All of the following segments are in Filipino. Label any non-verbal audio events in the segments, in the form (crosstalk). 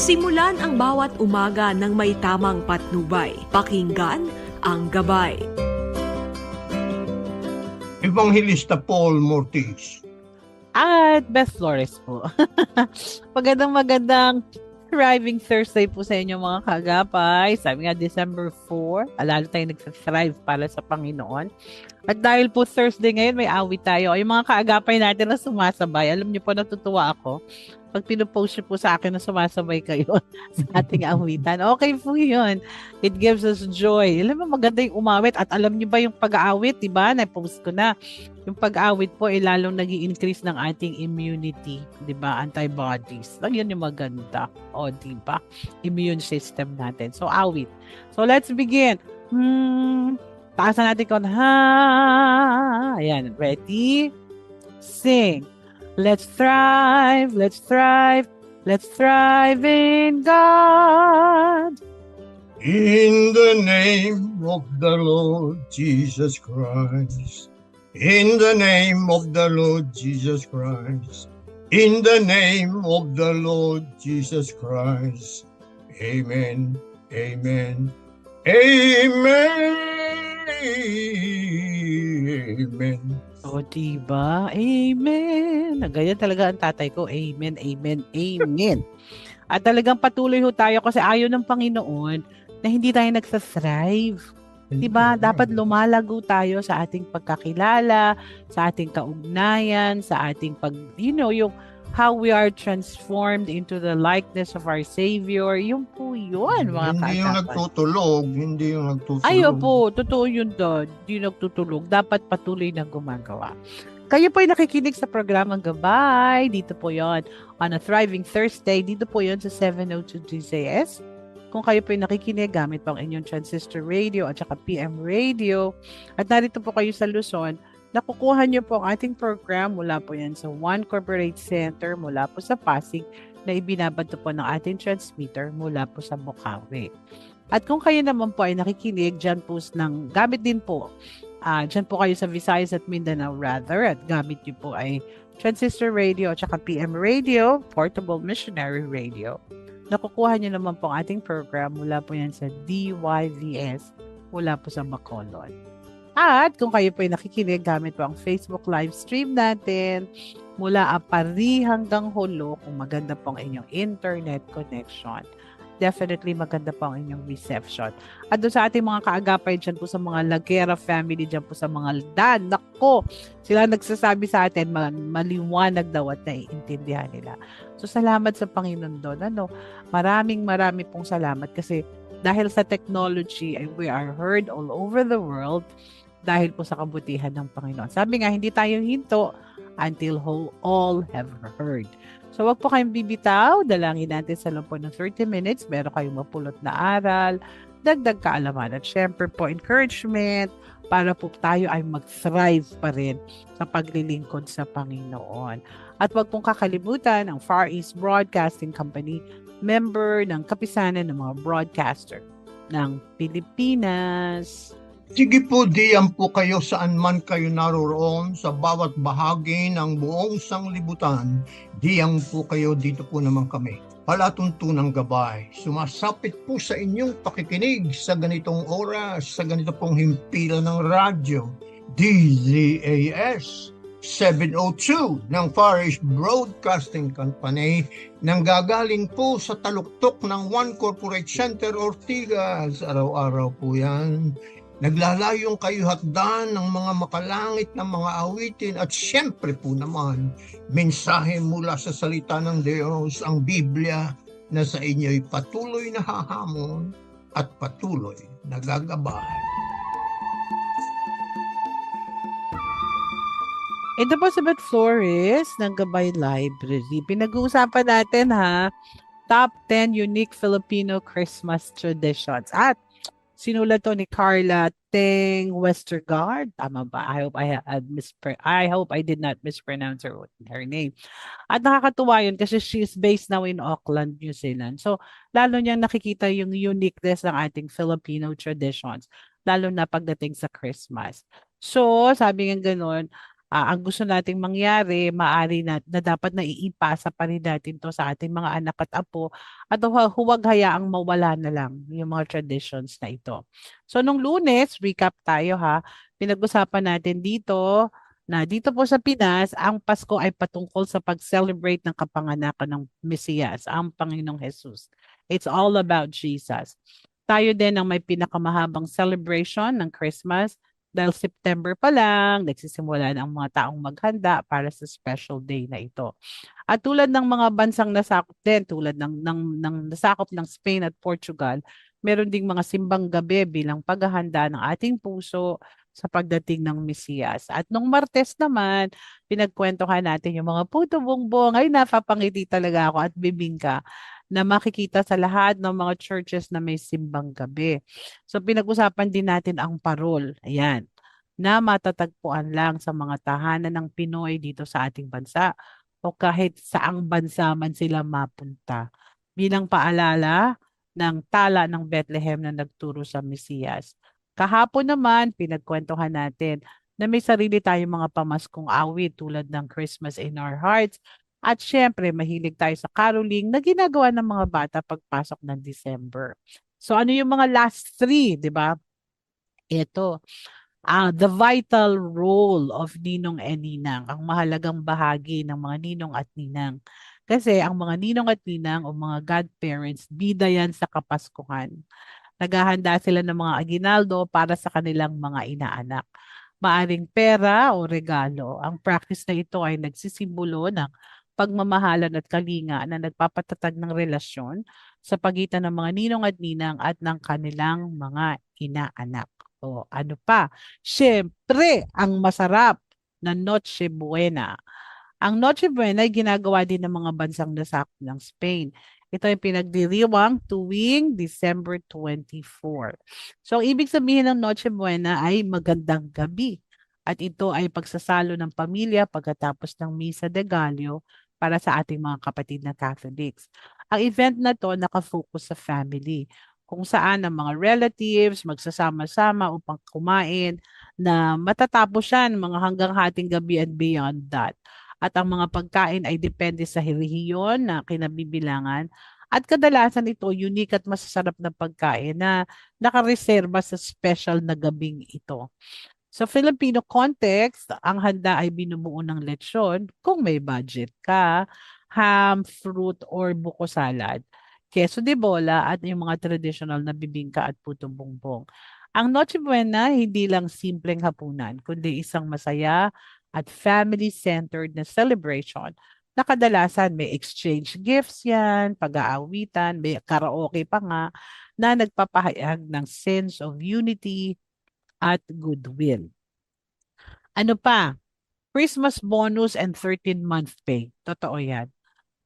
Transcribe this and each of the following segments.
Simulan ang bawat umaga ng may tamang patnubay. Pakinggan ang gabay. Evangelista Paul Mortis. At Beth Flores po. (laughs) magandang magandang thriving Thursday po sa inyo mga kagapay. Sabi nga December 4, alalo tayo nagsa-thrive para sa Panginoon. At dahil po Thursday ngayon, may awit tayo. Yung mga kaagapay natin na sumasabay, alam niyo po, natutuwa ako pag pinopost niyo po sa akin na sumasabay kayo (laughs) sa ating awitan. Okay po yun. It gives us joy. Alam mo, maganda yung umawit. At alam niyo ba yung pag-aawit, di ba? Na-post ko na. Yung pag-awit po ay lalong nag increase ng ating immunity, di ba? Antibodies. Lang yun yung maganda. O, di ba? Immune system natin. So, awit. So, let's begin. Hmm, taasan natin ko. Ha! Ayan. Ready? Sing. Let's thrive, let's thrive, let's thrive in God. In the name of the Lord Jesus Christ. In the name of the Lord Jesus Christ. In the name of the Lord Jesus Christ. Amen. Amen. Amen. Amen. O, diba? Amen. Ganyan talaga ang tatay ko. Amen, amen, amen. At talagang patuloy ho tayo kasi ayaw ng Panginoon na hindi tayo nagsa-thrive. Diba? Dapat lumalago tayo sa ating pagkakilala, sa ating kaugnayan, sa ating pag, you know, yung how we are transformed into the likeness of our Savior. Yung po yun, mga Hindi yung kaagapan. nagtutulog, hindi yung nagtutulog. Ay, opo, totoo yun doon. Di nagtutulog. Dapat patuloy na gumagawa. Kayo po ay nakikinig sa programang Gabay. Dito po yon on a Thriving Thursday. Dito po yon sa 702 DZS. Kung kayo po ay nakikinig gamit po ang inyong transistor radio at saka PM radio. At narito po kayo sa Luzon, nakukuha niyo po ang ating program mula po yan sa One Corporate Center mula po sa Pasig na ibinabato po ng ating transmitter mula po sa Bukawi. At kung kayo naman po ay nakikinig dyan po ng gamit din po, ah dyan po kayo sa Visayas at Mindanao rather, at gamit niyo po ay transistor radio at saka PM radio, portable missionary radio. Nakukuha niyo naman po ang ating program mula po yan sa DYVS mula po sa Bacolod. At kung kayo po ay nakikinig gamit po ang Facebook live stream natin mula Apari hanggang Hulo kung maganda po ang inyong internet connection definitely maganda po ang inyong reception. At doon sa ating mga kaagapay dyan po sa mga Lagera family, dyan po sa mga Aldan, nako, sila nagsasabi sa atin, ma- maliwanag daw at naiintindihan nila. So, salamat sa Panginoon doon. Ano, maraming maraming pong salamat kasi dahil sa technology, ay we are heard all over the world dahil po sa kabutihan ng Panginoon. Sabi nga, hindi tayo hinto until all have heard. So, wag po kayong bibitaw. Dalangin natin sa loob ng 30 minutes. Meron kayong mapulot na aral, dagdag kaalaman. At syempre po, encouragement para po tayo ay mag-thrive pa rin sa paglilingkod sa Panginoon. At wag pong kakalimutan ang Far East Broadcasting Company, member ng kapisanan ng mga broadcaster ng Pilipinas. Sige po, diyan po kayo saan man kayo naroroon sa bawat bahagi ng buong sanglibutan. Diyan po kayo, dito po naman kami. Palatuntunang gabay. Sumasapit po sa inyong pakikinig sa ganitong oras, sa ganito pong himpilan ng radyo. DZAS 702 ng East Broadcasting Company nang gagaling po sa taluktok ng One Corporate Center Ortigas. Araw-araw po yan. Naglalayong kayo hatdan ng mga makalangit na mga awitin at siyempre po naman, mensahe mula sa salita ng Diyos, ang Biblia, na sa inyo'y patuloy na hahamon at patuloy na gagabay. Ito po si Beth Flores ng Gabay Library. Pinag-uusapan natin ha, top 10 unique Filipino Christmas traditions. At sinulat to ni Carla Teng Westergaard. Tama ba? I hope I mispr- I hope I did not mispronounce her, her name. At nakakatuwa yun kasi she's based now in Auckland, New Zealand. So, lalo niyang nakikita yung uniqueness ng ating Filipino traditions, lalo na pagdating sa Christmas. So, sabi nga ganun, Ah, ang gusto nating mangyari, maari na, na dapat na iipasa pa rin natin to sa ating mga anak at apo at hu- huwag hayaang mawala na lang yung mga traditions na ito. So nung lunes, recap tayo ha, pinag-usapan natin dito na dito po sa Pinas, ang Pasko ay patungkol sa pag-celebrate ng kapanganakan ng Mesiyas, ang Panginoong Jesus. It's all about Jesus. Tayo din ang may pinakamahabang celebration ng Christmas dahil September pa lang, nagsisimula na ang mga taong maghanda para sa special day na ito. At tulad ng mga bansang nasakop din, tulad ng, ng, ng nasakop ng Spain at Portugal, meron ding mga simbang gabi bilang paghahanda ng ating puso sa pagdating ng Mesiyas. At nung Martes naman, pinagkwentuhan natin yung mga puto bongbong. Ay, napapangiti talaga ako at bibingka na makikita sa lahat ng mga churches na may simbang gabi. So pinag-usapan din natin ang parol. Ayan na matatagpuan lang sa mga tahanan ng Pinoy dito sa ating bansa o kahit saang bansa man sila mapunta. Bilang paalala ng tala ng Bethlehem na nagturo sa Mesiyas. Kahapon naman, pinagkwentuhan natin na may sarili tayong mga pamaskong awit tulad ng Christmas in Our Hearts at syempre, mahilig tayo sa caroling na ginagawa ng mga bata pagpasok ng December. So ano yung mga last three, di ba? Ito, ah the vital role of ninong and ninang, ang mahalagang bahagi ng mga ninong at ninang. Kasi ang mga ninong at ninang o mga godparents, bida yan sa kapaskuhan. Naghahanda sila ng mga aginaldo para sa kanilang mga inaanak. Maaring pera o regalo. Ang practice na ito ay nagsisimbolo ng pagmamahalan at kalinga na nagpapatatag ng relasyon sa pagitan ng mga ninong at ninang at ng kanilang mga inaanak. O ano pa? Siyempre, ang masarap na Noche Buena. Ang Noche Buena ay ginagawa din ng mga bansang nasakop ng Spain. Ito ay pinagdiriwang tuwing December 24. So, ang ibig sabihin ng Noche Buena ay magandang gabi. At ito ay pagsasalo ng pamilya pagkatapos ng Misa de Gallo para sa ating mga kapatid na Catholics. Ang event na to nakafocus sa family, kung saan ang mga relatives magsasama-sama upang kumain na matatapos yan mga hanggang hating gabi and beyond that. At ang mga pagkain ay depende sa rehiyon na kinabibilangan at kadalasan ito unique at masasarap na pagkain na nakareserba sa special na gabing ito. Sa Filipino context, ang handa ay binubuo ng lechon kung may budget ka, ham, fruit, or buko salad, queso de bola at yung mga traditional na bibingka at puto bongbong. Ang Noche Buena hindi lang simpleng hapunan, kundi isang masaya at family-centered na celebration na kadalasan may exchange gifts yan, pag-aawitan, may karaoke pa nga, na nagpapahayag ng sense of unity, at goodwill. Ano pa? Christmas bonus and 13-month pay. Totoo yan.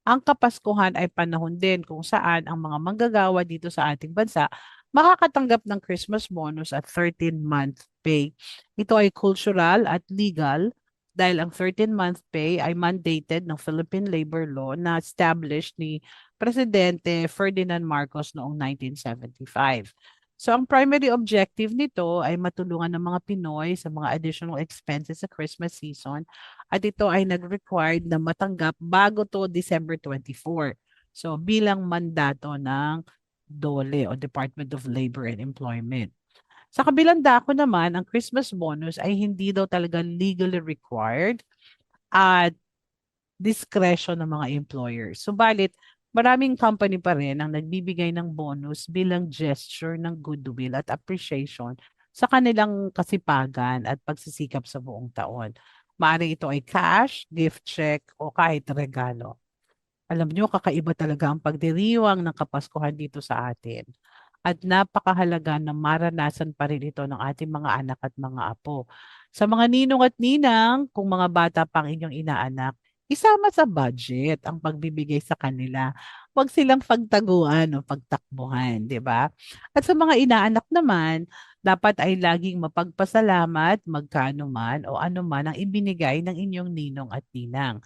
Ang Kapaskuhan ay panahon din kung saan ang mga manggagawa dito sa ating bansa makakatanggap ng Christmas bonus at 13-month pay. Ito ay cultural at legal dahil ang 13-month pay ay mandated ng Philippine Labor Law na established ni Presidente Ferdinand Marcos noong 1975. So ang primary objective nito ay matulungan ng mga Pinoy sa mga additional expenses sa Christmas season at ito ay nag-required na matanggap bago to December 24. So bilang mandato ng DOLE o Department of Labor and Employment. Sa kabilang dako naman, ang Christmas bonus ay hindi daw talaga legally required at discretion ng mga employers. Subalit, maraming company pa rin ang nagbibigay ng bonus bilang gesture ng goodwill at appreciation sa kanilang kasipagan at pagsisikap sa buong taon. Maaring ito ay cash, gift check, o kahit regalo. Alam nyo, kakaiba talaga ang pagdiriwang ng Kapaskuhan dito sa atin. At napakahalaga na maranasan pa rin ito ng ating mga anak at mga apo. Sa mga ninong at ninang, kung mga bata pang inyong inaanak, isama sa budget ang pagbibigay sa kanila. Huwag silang pagtaguan o pagtakbuhan, di ba? At sa mga inaanak naman, dapat ay laging mapagpasalamat magkano man o ano man ang ibinigay ng inyong ninong at ninang.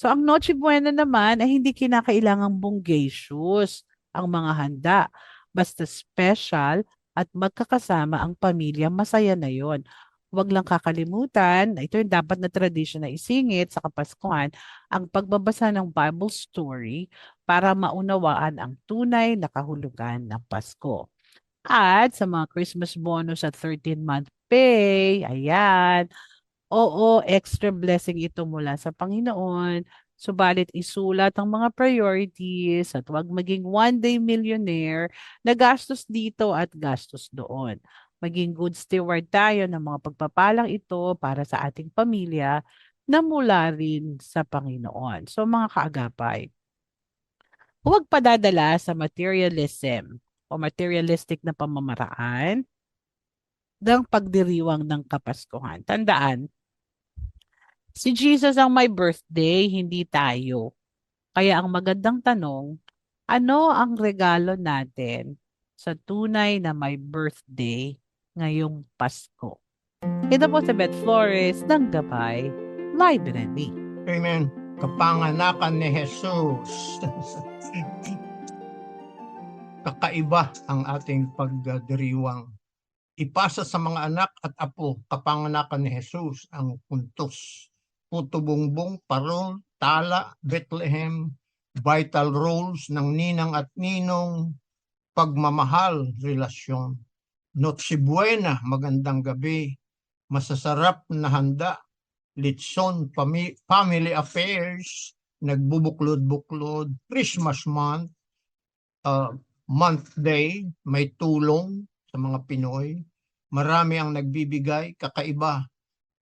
So ang Noche Buena naman ay hindi kinakailangang bonggacious ang mga handa. Basta special at magkakasama ang pamilya, masaya na yon. Huwag lang kakalimutan, ito yung dapat na tradition na isingit sa Kapaskuhan, ang pagbabasa ng Bible story para maunawaan ang tunay na kahulugan ng Pasko. At sa mga Christmas bonus at 13-month pay, ayan, oo, extra blessing ito mula sa Panginoon. Subalit isulat ang mga priorities at huwag maging one-day millionaire na gastos dito at gastos doon. Maging good steward tayo ng mga pagpapalang ito para sa ating pamilya na mula rin sa Panginoon. So mga kaagapay, huwag padadala sa materialism o materialistic na pamamaraan ng pagdiriwang ng Kapaskuhan. Tandaan, si Jesus ang may birthday, hindi tayo. Kaya ang magandang tanong, ano ang regalo natin sa tunay na may birthday ngayong Pasko? Ito po si Beth Flores ng Gabay Library. Amen. Kapanganakan ni Jesus. (laughs) Kakaiba ang ating pagdiriwang. Ipasa sa mga anak at apo, kapanganakan ni Jesus ang puntos. Putubungbong, parol, tala, Bethlehem, vital roles ng ninang at ninong, pagmamahal, relasyon. Noche Buena, magandang gabi, masasarap na handa, litson, fami- family affairs, nagbubuklod-buklod, Christmas month, uh, month day, may tulong sa mga Pinoy. Marami ang nagbibigay, kakaiba.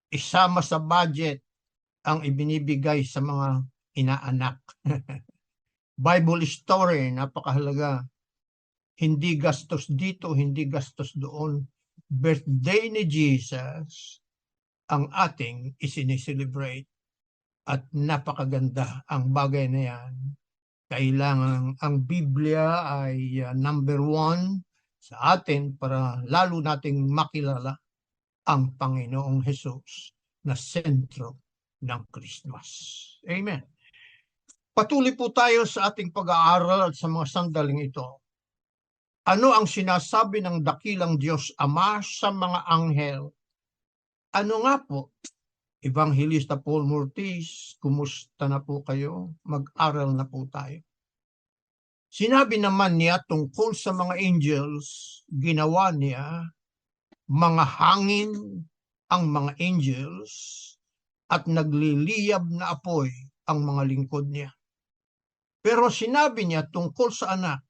Isama sa budget ang ibinibigay sa mga inaanak. (laughs) Bible story, napakahalaga. Hindi gastos dito, hindi gastos doon. Birthday ni Jesus, ang ating isineselebrate. At napakaganda ang bagay na yan. Kailangan ang Biblia ay uh, number one sa atin para lalo nating makilala ang Panginoong Hesus na sentro ng Christmas. Amen. Patuloy po tayo sa ating pag-aaral at sa mga sandaling ito. Ano ang sinasabi ng dakilang Diyos Ama sa mga anghel ano nga po, Evangelista Paul Murtis, kumusta na po kayo? Mag-aral na po tayo. Sinabi naman niya tungkol sa mga angels, ginawa niya mga hangin ang mga angels at nagliliyab na apoy ang mga lingkod niya. Pero sinabi niya tungkol sa anak,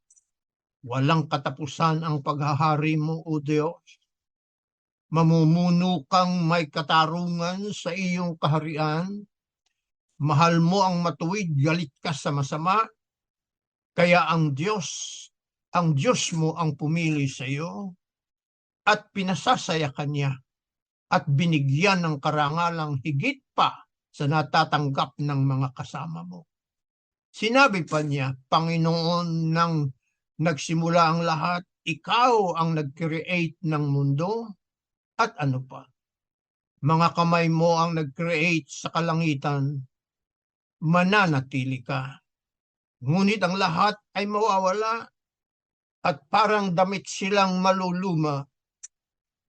walang katapusan ang paghahari mo, O Diyos. Mamumuno kang may katarungan sa iyong kaharian, mahal mo ang matuwid, galit ka sa masama, kaya ang Diyos, ang Diyos mo ang pumili sa iyo. At pinasasaya kanya at binigyan ng karangalang higit pa sa natatanggap ng mga kasama mo. Sinabi pa niya, Panginoon nang nagsimula ang lahat, ikaw ang nag-create ng mundo, at ano pa. Mga kamay mo ang nag-create sa kalangitan, mananatili ka. Ngunit ang lahat ay mawawala at parang damit silang maluluma.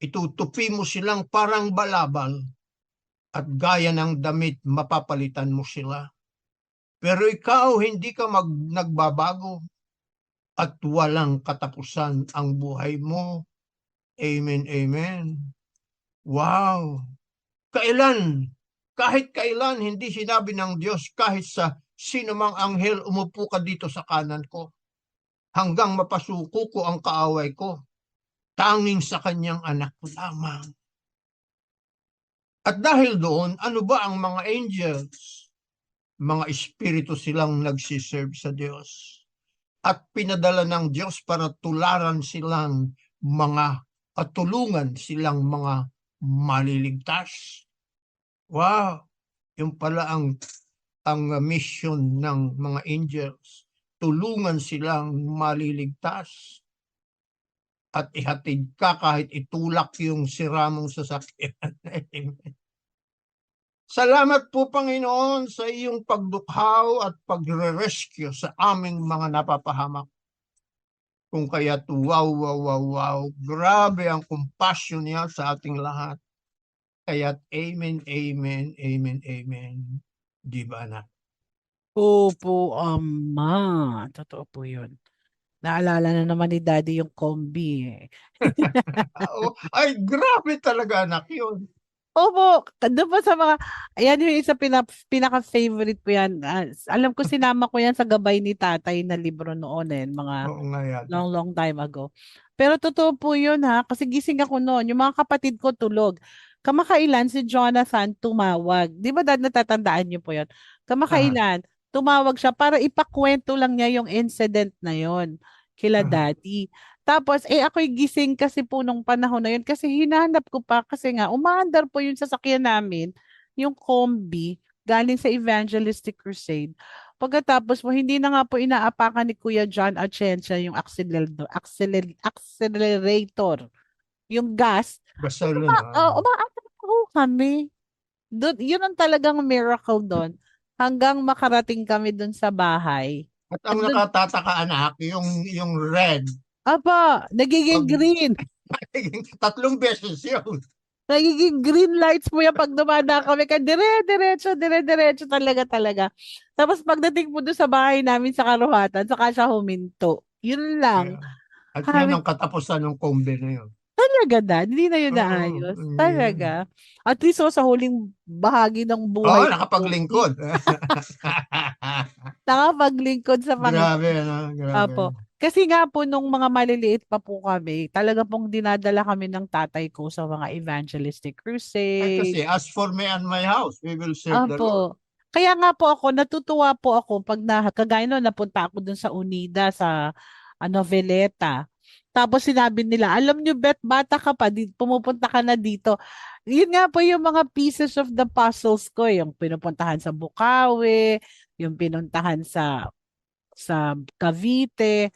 Itutupi mo silang parang balabal at gaya ng damit mapapalitan mo sila. Pero ikaw hindi ka mag nagbabago at walang katapusan ang buhay mo. Amen, amen. Wow! Kailan, kahit kailan, hindi sinabi ng Diyos kahit sa sino mang anghel umupo ka dito sa kanan ko. Hanggang mapasuko ko ang kaaway ko. Tanging sa kanyang anak ko lamang. At dahil doon, ano ba ang mga angels? Mga espiritu silang nagsiserve sa Diyos. At pinadala ng Diyos para tularan silang mga at tulungan silang mga maliligtas. Wow! Yung pala ang ang mission ng mga angels. Tulungan silang maliligtas. At ihatid ka kahit itulak yung siramong sasakyan. (laughs) Salamat po Panginoon sa iyong pagdukhaw at pagre-rescue sa aming mga napapahamak. Kung kaya't wow, wow, wow, wow, grabe ang compassion niya sa ating lahat. Kaya't amen, amen, amen, amen. Di ba anak? Opo, ama. Totoo po yun. Naalala na naman ni Daddy yung kombi eh. (laughs) Ay, grabe talaga anak yun. Opo, doon po sa mga, ayan yung isa pina, pinaka-favorite ko yan. Ah, alam ko sinama ko yan sa gabay ni tatay na libro noon eh, mga Oo nga yan. long, long time ago. Pero totoo po yun ha, kasi gising ako noon, yung mga kapatid ko tulog. Kamakailan si Jonathan tumawag. Di ba dad natatandaan niyo po yun? Kamakailan, tumawag siya para ipakwento lang niya yung incident na yon kila Aha. daddy. Tapos, eh ako'y gising kasi po nung panahon na yun kasi hinahanap ko pa kasi nga umaandar po yung sasakyan namin, yung combi, galing sa Evangelistic Crusade. Pagkatapos po, hindi na nga po inaapakan ni Kuya John Atienza yung accelerator, acceler, accelerator, yung gas. Basta Uma, na. uh, umaandar po kami. Doon, yun ang talagang miracle doon. Hanggang makarating kami doon sa bahay. At ang Andun- nakatataka anak, yung, yung red, Apa, nagiging Pag- green. tatlong beses yun. Nagiging green lights po yan pag dumada kami. Kaya dire, diretso, dire, diretso talaga talaga. Tapos pagdating po doon sa bahay namin sa Karuhatan, saka siya huminto. Yun lang. At Kami- yun ang katapusan ng kombe na yun. Talaga dad, hindi na yun Oo, naayos. mm. Talaga. At least oh, sa huling bahagi ng Oo, buhay. ko, nakapaglingkod. (laughs) Nakapaglingkod sa (laughs) Panginoon. grabe, ano? Grabe. Apo. Kasi nga po nung mga maliliit pa po kami, talaga pong dinadala kami ng tatay ko sa mga evangelistic Ay, crusade. kasi as for me and my house, we will serve the Lord. Apo. Kaya nga po ako, natutuwa po ako pag na, kagaya nun, napunta ako dun sa Unida, sa ano, Veleta. Tapos sinabi nila, alam nyo, Bet, bata ka pa, di, pumupunta ka na dito. Yun nga po yung mga pieces of the puzzles ko, yung pinupuntahan sa Bukawi, yung pinuntahan sa sa Cavite.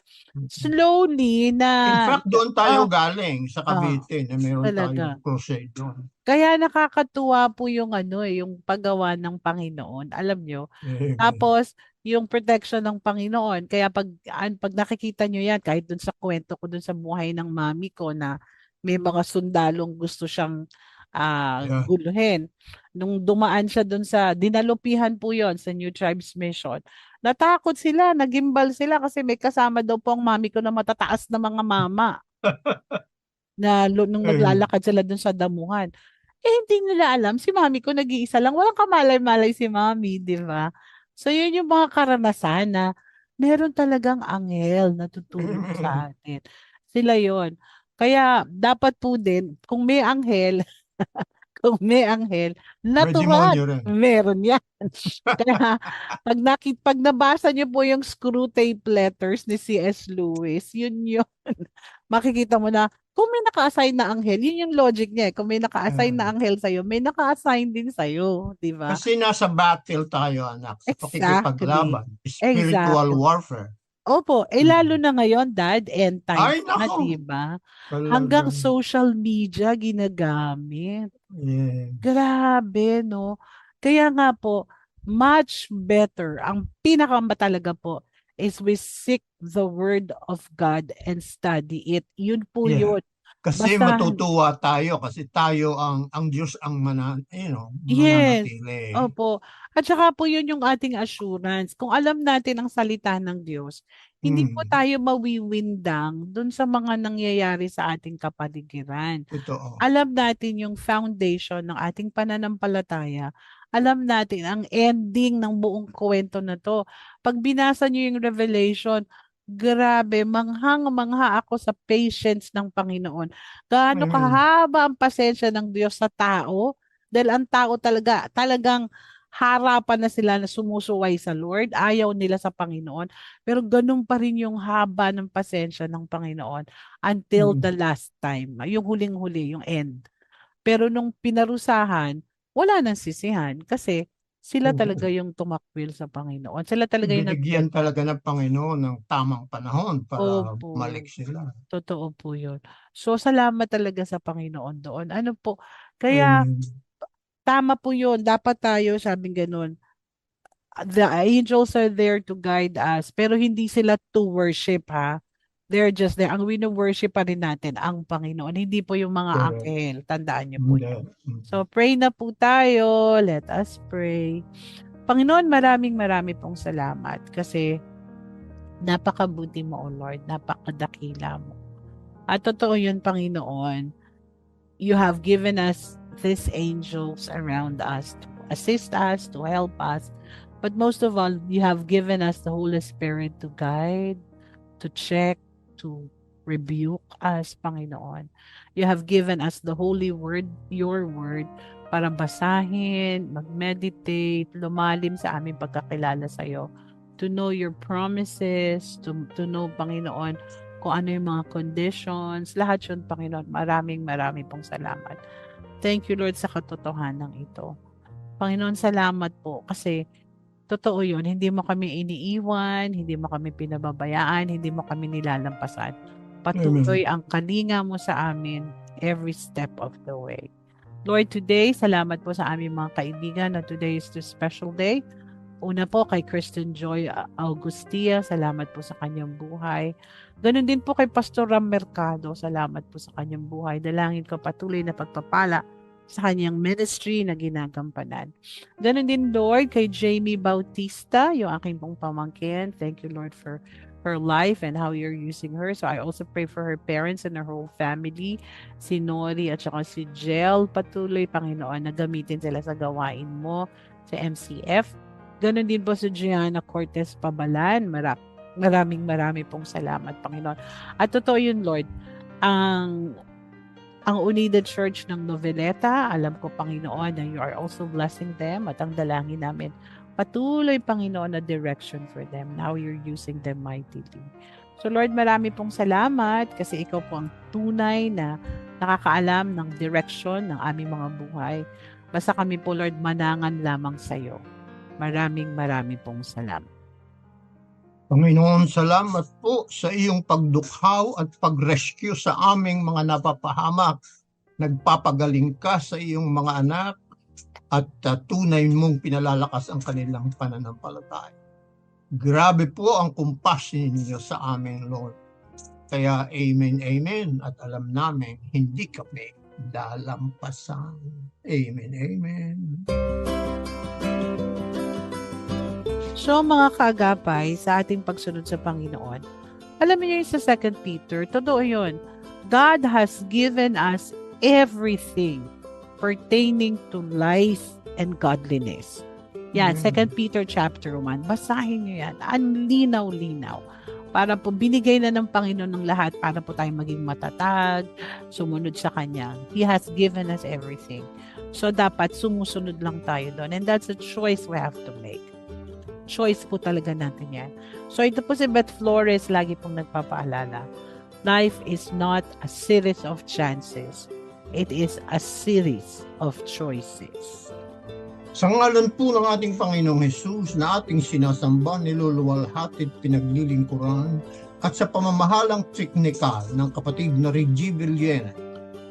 Slowly In na fact, doon tayo Ah. galing sa Cavite na meron Talaga. tayong crusade doon. kaya nakakatuwa po yung ano eh, yung paggawa ng Panginoon. Alam nyo, Eh, Tapos, yung protection ng Panginoon. Kaya pag, an, pag nakikita nyo yan, kahit dun sa kwento ko dun sa buhay ng mami ko na may mga sundalong gusto siyang ah, Yeah. guluhin. Nung dumaan siya dun sa, dinalupihan po yon sa New Tribes Mission. Natakot sila, nagimbal sila kasi may kasama daw po ang mami ko na matataas na mga mama. (laughs) na nung naglalakad sila dun sa damuhan. Eh, hindi nila alam. Si mami ko nag-iisa lang. Walang kamalay-malay si mami, di ba? So, yun yung mga karanasan na meron talagang anghel na tutulong sa atin. Sila yon. Kaya, dapat po din, kung may anghel, (laughs) kung may anghel, natural, rin. meron yan. (laughs) Kaya, pag, nakit, pag nabasa niyo po yung screw tape letters ni C.S. Lewis, yun yun. (laughs) Makikita mo na, kung may naka-assign na anghel, yun yung logic niya. eh. Kung may naka-assign na Ah. anghel sa'yo, may naka-assign din sa'yo. Di ba? Kasi nasa battle tayo, anak. Sa Exactly. pakikipaglaban. Spiritual Exactly. warfare. Opo, eh Mm. lalo na ngayon, dad, end Ay, times na, nako. di ba? Hanggang social media ginagamit. yeah. Grabe, no? Kaya nga po, much better. Ang pinakamba talaga po is we seek the word of God and study it. Yun po Yeah. yun. Kasi Basahan. matutuwa tayo kasi tayo ang ang Diyos ang mana, you know, Yes. mananatili. Opo. At saka po yun yung ating assurance. Kung alam natin ang salita ng Diyos, hindi po Mm. tayo mawiwindang dun sa mga nangyayari sa ating kapaligiran. Totoo. Alam natin yung foundation ng ating pananampalataya. Alam natin ang ending ng buong kwento na to. Pag binasa niyo yung Revelation, grabe, manghang-mangha ako sa patience ng Panginoon. Gaano Mm. kahaba ang pasensya ng Diyos sa tao? Dahil ang tao talaga, talagang harapan na sila na sumusuway sa Lord. Ayaw nila sa Panginoon. Pero ganun pa rin yung haba ng pasensya ng Panginoon until Mm. the last time. Yung huling-huli, yung end. Pero nung pinarusahan, wala nang sisihan kasi sila Oo. talaga yung tumakwil sa Panginoon. Sila talaga yung Binigyan talaga ng Panginoon ng tamang panahon para Opo. malik sila. Totoo po yun. So, salamat talaga sa Panginoon doon. Ano po? Kaya, Amen. tama po yun. Dapat tayo, sabing ganun, the angels are there to guide us, pero hindi sila to worship, ha? They're just there. Ang wino-worship pa rin natin ang Panginoon. Hindi po yung mga Correct. anghel. Tandaan niyo po. Hindi. yun. So pray na po tayo. Let us pray. Panginoon, maraming marami pong salamat kasi napakabuti mo, O Lord. Napakadakila mo. At totoo yun, Panginoon. You have given us these angels around us to assist us, to help us. But most of all, you have given us the Holy Spirit to guide, to check, to rebuke us, Panginoon. You have given us the Holy Word, your Word, para basahin, mag-meditate, lumalim sa aming pagkakilala sa iyo. To know your promises, to, to know, Panginoon, kung ano yung mga conditions, lahat yun, Panginoon. Maraming maraming pong salamat. Thank you, Lord, sa katotohanan ito. Panginoon, salamat po kasi totoo yun. Hindi mo kami iniiwan, hindi mo kami pinababayaan, hindi mo kami nilalampasan. Patuloy ang kalinga mo sa amin every step of the way. Lord, today, salamat po sa aming mga kaibigan na today is the special day. Una po kay Kristen Joy Augustia, salamat po sa kanyang buhay. Ganon din po kay Pastor Ram Mercado, salamat po sa kanyang buhay. Dalangin ko patuloy na pagpapala sa kanyang ministry na ginagampanan. Ganon din, Lord, kay Jamie Bautista, yung aking pong pamangkin. Thank you, Lord, for her life and how you're using her. So I also pray for her parents and her whole family, si Nori at saka si Jel. Patuloy, Panginoon, na gamitin sila sa gawain mo sa MCF. Ganon din po si Gianna Cortez Pabalan. Marap, maraming marami pong salamat, Panginoon. At totoo yun, Lord, ang ang Unida Church ng Noveleta, alam ko, Panginoon, na you are also blessing them at ang dalangin namin, patuloy, Panginoon, na direction for them. Now you're using them mightily. So Lord, marami pong salamat kasi ikaw po ang tunay na nakakaalam ng direction ng aming mga buhay. Basta kami po, Lord, manangan lamang sa iyo. Maraming marami pong salamat. Panginoon, salamat po sa iyong pagdukhaw at pag-rescue sa aming mga napapahamak. Nagpapagaling ka sa iyong mga anak at uh, tunay mong pinalalakas ang kanilang pananampalataya. Grabe po ang kumpasyon ninyo sa amin, Lord. Kaya amen, amen. At alam namin, hindi kami lalampasan. Amen, amen. So mga kaagapay sa ating pagsunod sa Panginoon, alam niyo yung sa 2 Peter, totoo yun. God has given us everything pertaining to life and godliness. Yan, Mm. 2 Peter chapter 1. Basahin niyo yan. Ang linaw-linaw. Para po binigay na ng Panginoon ng lahat para po tayo maging matatag, sumunod sa Kanya. He has given us everything. So dapat sumusunod lang tayo doon. And that's a choice we have to make. Choice po talaga natin yan. So ito po si Beth Flores lagi pong nagpapaalala. Life is not a series of chances. It is a series of choices. Sa ngalan po ng ating Panginoong Hesus na ating sinasamba, niluluwalhati at pinaglilingkuran at sa pamamahalang teknikal ng kapatid na Reggie Villena,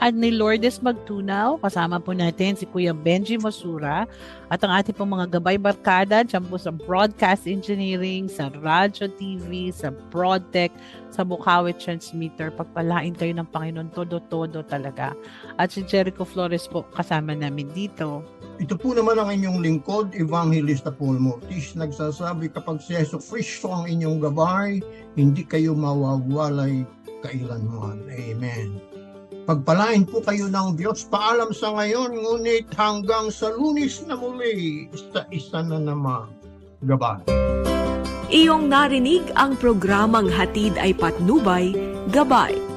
At ni Lourdes Magtunaw, kasama po natin si Kuya Benji Masura at ang ating pong mga gabay barkada dyan po sa Broadcast Engineering, sa Radyo TV, sa Broadtech, sa Bukawi Transmitter. Pagpalain kayo ng Panginoon, todo-todo talaga. At si Jericho Flores po kasama namin dito. Ito po naman ang inyong lingkod, Evangelista Paul Mortis, nagsasabi kapag si Yeso Cristo ang inyong gabay, hindi kayo mawawalay kailanman. Amen. Pagpalain po kayo ng Diyos, paalam sa ngayon, ngunit hanggang sa lunis na muli, sa isa na naman gabay. Iyong narinig ang programang Hatid ay Patnubay, Gabay